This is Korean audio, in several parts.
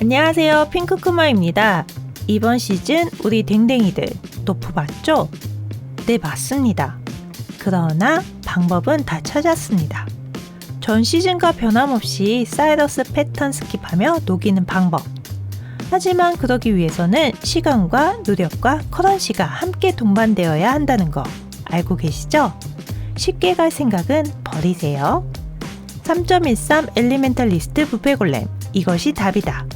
안녕하세요. 핑크크마입니다. 이번 시즌 우리 댕댕이들 노프 맞죠? 네, 맞습니다. 그러나 방법은 다 찾았습니다. 전 시즌과 변함없이 사이러스 패턴 스킵하며 녹이는 방법. 하지만 그러기 위해서는 시간과 노력과 커런시가 함께 동반되어야 한다는 거 알고 계시죠? 쉽게 갈 생각은 버리세요. 3.13 엘리멘탈리스트 부패골렘 이것이 답이다.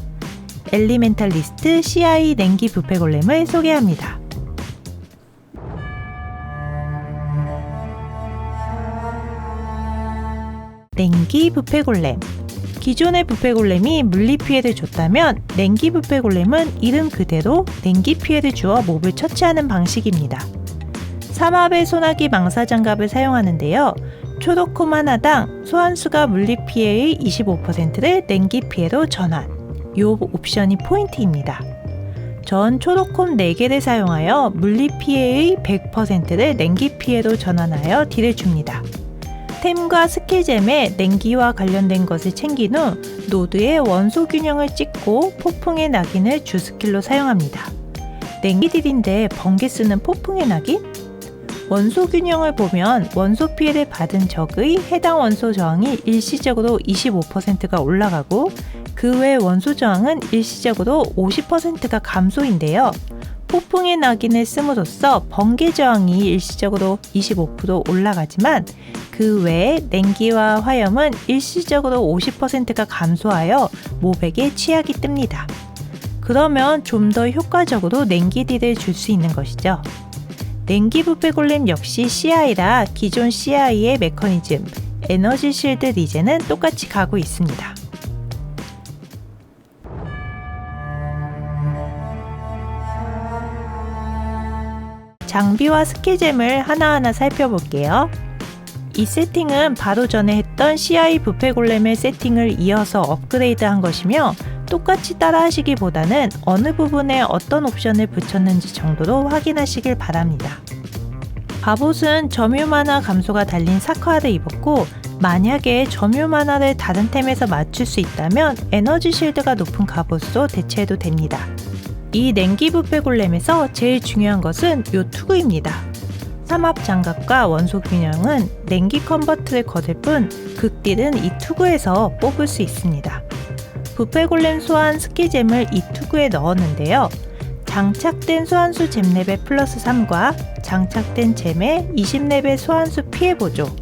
엘리멘탈리스트 CI 냉기 부패골렘을 소개합니다. 냉기 부패골렘 기존의 부패골렘이 물리 피해를 줬다면 냉기 부패골렘은 이름 그대로 냉기 피해를 주어 몹을 처치하는 방식입니다. 삼합의 소나기 망사 장갑을 사용하는데요. 초록콤 하나당 소환수가 물리 피해의 25%를 냉기 피해로 전환. 이 옵션이 포인트입니다. 전 초록콤 4개를 사용하여 물리 피해의 100%를 냉기 피해로 전환하여 딜을 줍니다. 템과 스킬잼에 냉기와 관련된 것을 챙긴 후 노드의 원소 균형을 찍고 폭풍의 낙인을 주 스킬로 사용합니다. 냉기 딜인데 번개 쓰는 폭풍의 낙인? 원소 균형을 보면 원소 피해를 받은 적의 해당 원소 저항이 일시적으로 25%가 올라가고 그 외 원소 저항은 일시적으로 50%가 감소인데요. 폭풍의 낙인을 씀으로써 번개 저항이 일시적으로 25% 올라가지만 그 외에 냉기와 화염은 일시적으로 50%가 감소하여 모백에 취약이 뜹니다. 그러면 좀 더 효과적으로 냉기딜을 줄수 있는 것이죠. 냉기 부패 골렘 역시 CI라 기존 CI의 메커니즘 에너지 실드 리젠은 똑같이 가고 있습니다. 장비와 스킬잼을 하나하나 살펴볼게요. 이 세팅은 바로 전에 했던 CI 부패 골렘의 세팅을 이어서 업그레이드 한 것이며 똑같이 따라 하시기보다는 어느 부분에 어떤 옵션을 붙였는지 정도로 확인하시길 바랍니다. 갑옷은 점유 만화 감소가 달린 사커를 입었고 만약에 점유 만화를 다른 템에서 맞출 수 있다면 에너지 실드가 높은 갑옷으로 대체해도 됩니다. 이 냉기 부패 골렘에서 제일 중요한 것은 요 투구입니다. 삼합 장갑과 원소 균형은 냉기 컨버트를 거들 뿐 극딜은 이 투구에서 뽑을 수 있습니다. 부패 골렘 소환 스키잼을 이 투구에 넣었는데요. 장착된 소환수 잼 레벨 플러스 3과 장착된 잼의 20레벨 소환수 피해 보조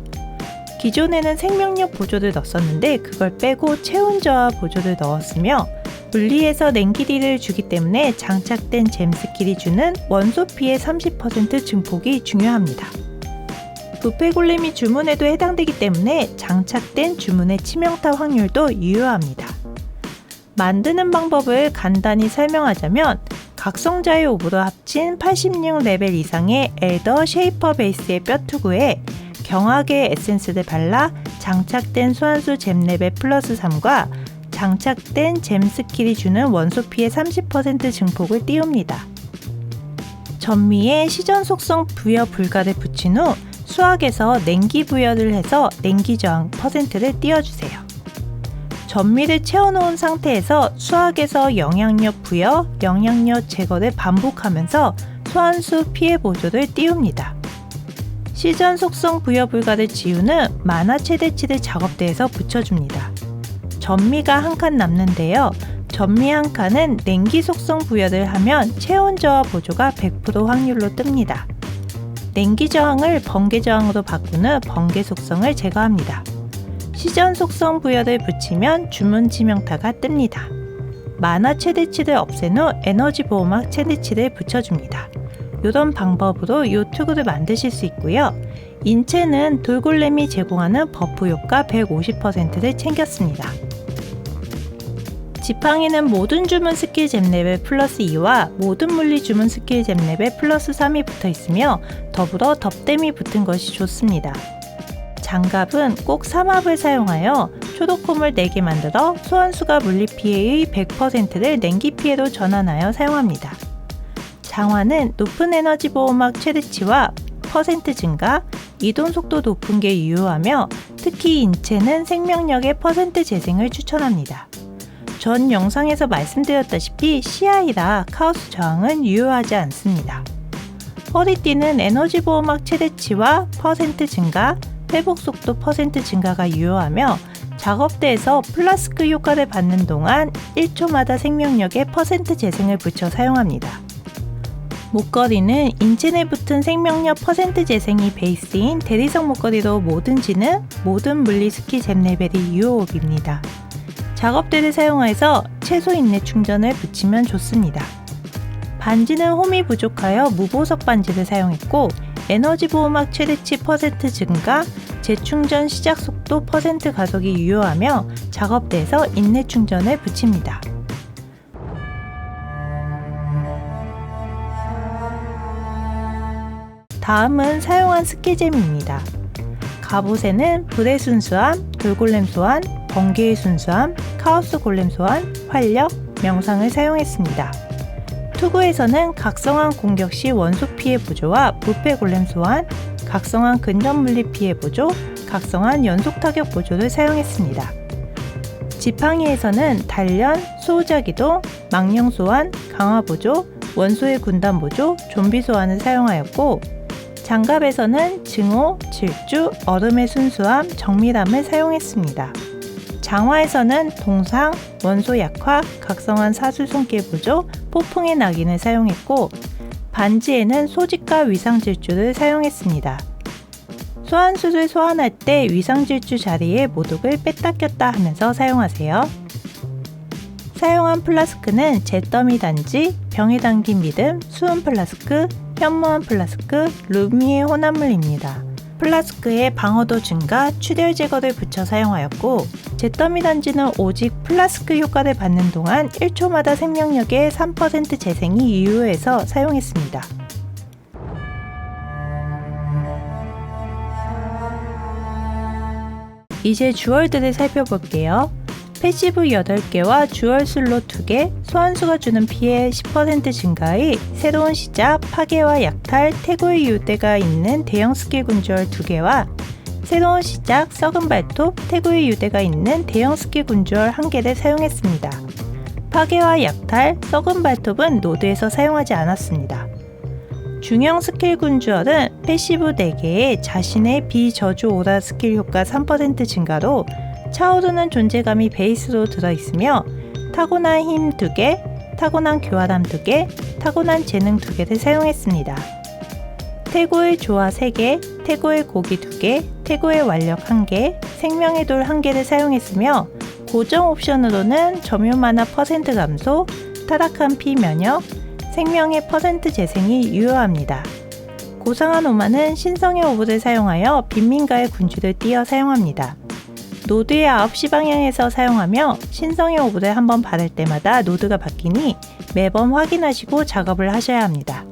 기존에는 생명력 보조를 넣었는데 그걸 빼고 체온 저하 보조를 넣었으며 분리해서 냉기리를 주기 때문에 장착된 잼 스킬이 주는 원소 피해 30% 증폭이 중요합니다. 부패 골렘이 주문에도 해당되기 때문에 장착된 주문의 치명타 확률도 유효합니다. 만드는 방법을 간단히 설명하자면 각성자의 오브로 합친 86레벨 이상의 엘더 쉐이퍼 베이스의 뼈투구에 경하게 에센스를 발라 장착된 소환수 잼 레벨 플러스 3과 장착된 잼 스킬이 주는 원소 피해 30% 증폭을 띄웁니다. 전미에 시전 속성 부여 불가를 붙인 후 수학에서 냉기 부여를 해서 냉기 저항 퍼센트를 띄워주세요. 전미를 채워놓은 상태에서 수학에서 영향력 부여, 영향력 제거를 반복하면서 소환수 피해 보조를 띄웁니다. 시전 속성 부여 불가를 지우는 만화 최대치를 작업대에서 붙여줍니다. 전미가 한 칸 남는데요. 전미 한 칸은 냉기 속성 부여를 하면 체온 저하 보조가 100% 확률로 뜹니다. 냉기 저항을 번개 저항으로 바꾼 후 번개 속성을 제거합니다. 시전 속성 부여를 붙이면 주문 지명타가 뜹니다. 만화 최대치를 없앤 후 에너지 보호막 최대치를 붙여줍니다. 이런 방법으로 이 투구를 만드실 수 있고요. 인체는 돌골렘이 제공하는 버프 효과 150%를 챙겼습니다. 지팡이는 모든 주문 스킬 잼 레벨 플러스 2와 모든 물리 주문 스킬 잼 레벨 플러스 3이 붙어 있으며 더불어 덮댐이 붙은 것이 좋습니다. 장갑은 꼭 삼합을 사용하여 초록콤을 4개 만들어 소환수가 물리 피해의 100%를 냉기 피해로 전환하여 사용합니다. 장화는 높은 에너지 보호막 최대치와 퍼센트 증가, 이동 속도 높은 게 유효하며 특히 인체는 생명력의 퍼센트 재생을 추천합니다. 전 영상에서 말씀드렸다시피 CI라 카오스 저항은 유효하지 않습니다. 허리띠는 에너지 보호막 최대치와 퍼센트 증가, 회복 속도 퍼센트 증가가 유효하며 작업대에서 플라스크 효과를 받는 동안 1초마다 생명력의 퍼센트 재생을 붙여 사용합니다. 목걸이는 인체 내 붙은 생명력 퍼센트 재생이 베이스인 대리석 목걸이로 뭐든지는 모든 물리 스키 잼 레벨이 유효옵입니다. 작업대를 사용해서 최소 인내 충전을 붙이면 좋습니다. 반지는 홈이 부족하여 무보석 반지를 사용했고 에너지 보호막 최대치 퍼센트 증가, 재충전 시작 속도 퍼센트 가속이 유효하며 작업대에서 인내 충전을 붙입니다. 다음은 사용한 스키잼입니다. 갑옷에는 불의 순수함, 돌골렘 소환, 번개의 순수함, 카오스 골렘 소환, 활력, 명상을 사용했습니다. 투구에서는 각성한 공격 시 원소 피해 보조와 부패 골렘 소환, 각성한 근접 물리 피해 보조, 각성한 연속 타격 보조를 사용했습니다. 지팡이에서는 단련, 수호자 기동, 망령 소환, 강화 보조, 원소의 군단 보조, 좀비 소환을 사용하였고 장갑에서는 증오, 질주, 얼음의 순수함, 정밀함을 사용했습니다. 장화에서는 동상, 원소 약화, 각성한 사슬 손길 보조, 폭풍의 낙인을 사용했고 반지에는 소직과 위상 질주를 사용했습니다. 소환수를 소환할 때 위상 질주 자리에 모독을 뺐다 꼈다 하면서 사용하세요. 사용한 플라스크는 잿더미 단지, 병에 담긴 믿음, 수은 플라스크, 현무암 플라스크, 루미의 혼합물입니다. 플라스크에 방어도 증가, 출혈 제거를 붙여 사용하였고 잿더미 단지는 오직 플라스크 효과를 받는 동안 1초마다 생명력의 3% 재생이 유효해서 사용했습니다. 이제 주얼들을 살펴볼게요. 패시브 8개와 주얼 슬롯 2개, 소환수가 주는 피해 10% 증가의 새로운 시작, 파괴와 약탈, 태고의 유대가 있는 대형 스킬 군주얼 2개와 새로운 시작, 썩은 발톱, 태고의 유대가 있는 대형 스킬 군주얼 1개를 사용했습니다. 파괴와 약탈, 썩은 발톱은 노드에서 사용하지 않았습니다. 중형 스킬 군주얼은 패시브 4개에 자신의 비저주 오라 스킬 효과 3% 증가로 차오르는 존재감이 베이스로 들어있으며 타고난 힘 2개, 타고난 교활함 2개, 타고난 재능 2개를 사용했습니다. 태고의 조화 3개, 태고의 고기 2개, 태고의 완력 1개, 생명의 돌 1개를 사용했으며 고정 옵션으로는 점유 만화 퍼센트 감소, 타락한 피 면역, 생명의 퍼센트 재생이 유효합니다. 고상한 오마는 신성의 오브를 사용하여 빈민가의 군주를 띄어 사용합니다. 노드의 9시 방향에서 사용하며 신성의 오브를 한번 받을 때마다 노드가 바뀌니 매번 확인하시고 작업을 하셔야 합니다.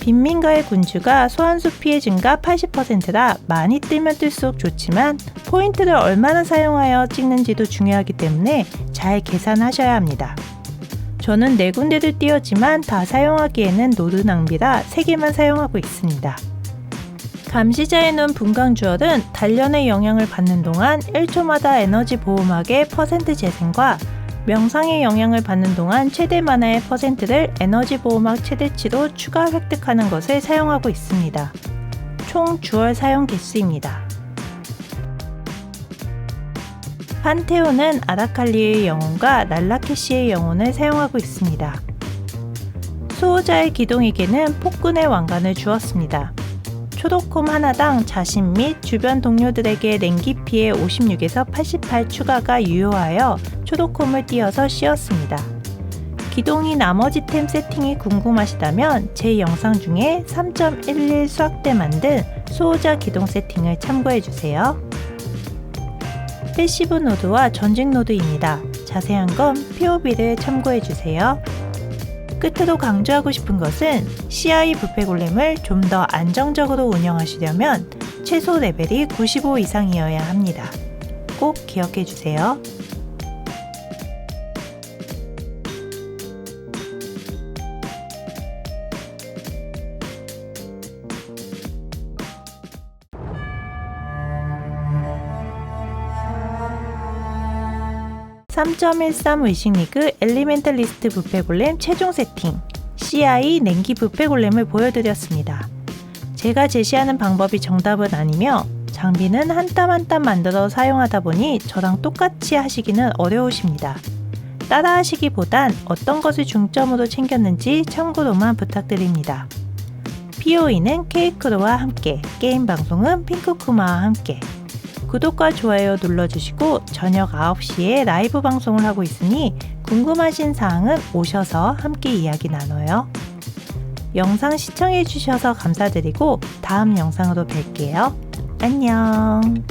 빈민가의 군주가 소환수 피해 증가 80%라 많이 뜨면 뜰수록 좋지만 포인트를 얼마나 사용하여 찍는지도 중요하기 때문에 잘 계산하셔야 합니다. 저는 네 군데를 띄었지만 다 사용하기에는 노드 낭비라 3개만 사용하고 있습니다. 감시자의 눈 분광 주얼은 단련의 영향을 받는 동안 1초마다 에너지 보호막의 퍼센트 재생과 명상의 영향을 받는 동안 최대 만화의 퍼센트를 에너지 보호막 최대치로 추가 획득하는 것을 사용하고 있습니다. 총 주얼 사용 개수입니다. 판테온은 아라칼리의 영혼과 랄라케시의 영혼을 사용하고 있습니다. 수호자의 기동에게는 폭군의 왕관을 주었습니다. 초록콤 하나당 자신 및 주변 동료들에게 냉기 피해 56에서 88 추가가 유효하여 초록콤을 띄어서 씌웠습니다. 기동이 나머지 템 세팅이 궁금하시다면 제 영상 중에 3.11 수학 때 만든 수호자 기동 세팅을 참고해 주세요. 패시브 노드와 전직 노드입니다. 자세한 건 POB를 참고해 주세요. 끝으로 강조하고 싶은 것은 CI 부패 골렘을 좀 더 안정적으로 운영하시려면 최소 레벨이 95 이상이어야 합니다. 꼭 기억해 주세요. 3.13 의식리그 엘리멘탈리스트 부패골렘 최종 세팅 CI 냉기 부패골렘을 보여드렸습니다. 제가 제시하는 방법이 정답은 아니며 장비는 한 땀 한 땀 만들어 사용하다 보니 저랑 똑같이 하시기는 어려우십니다. 따라 하시기보단 어떤 것을 중점으로 챙겼는지 참고로만 부탁드립니다. POE는 케이크로와 함께, 게임 방송은 핑크쿠마와 함께. 구독과 좋아요 눌러주시고 저녁 9시에 라이브 방송을 하고 있으니 궁금하신 사항은 오셔서 함께 이야기 나눠요. 영상 시청해주셔서 감사드리고 다음 영상으로 뵐게요. 안녕.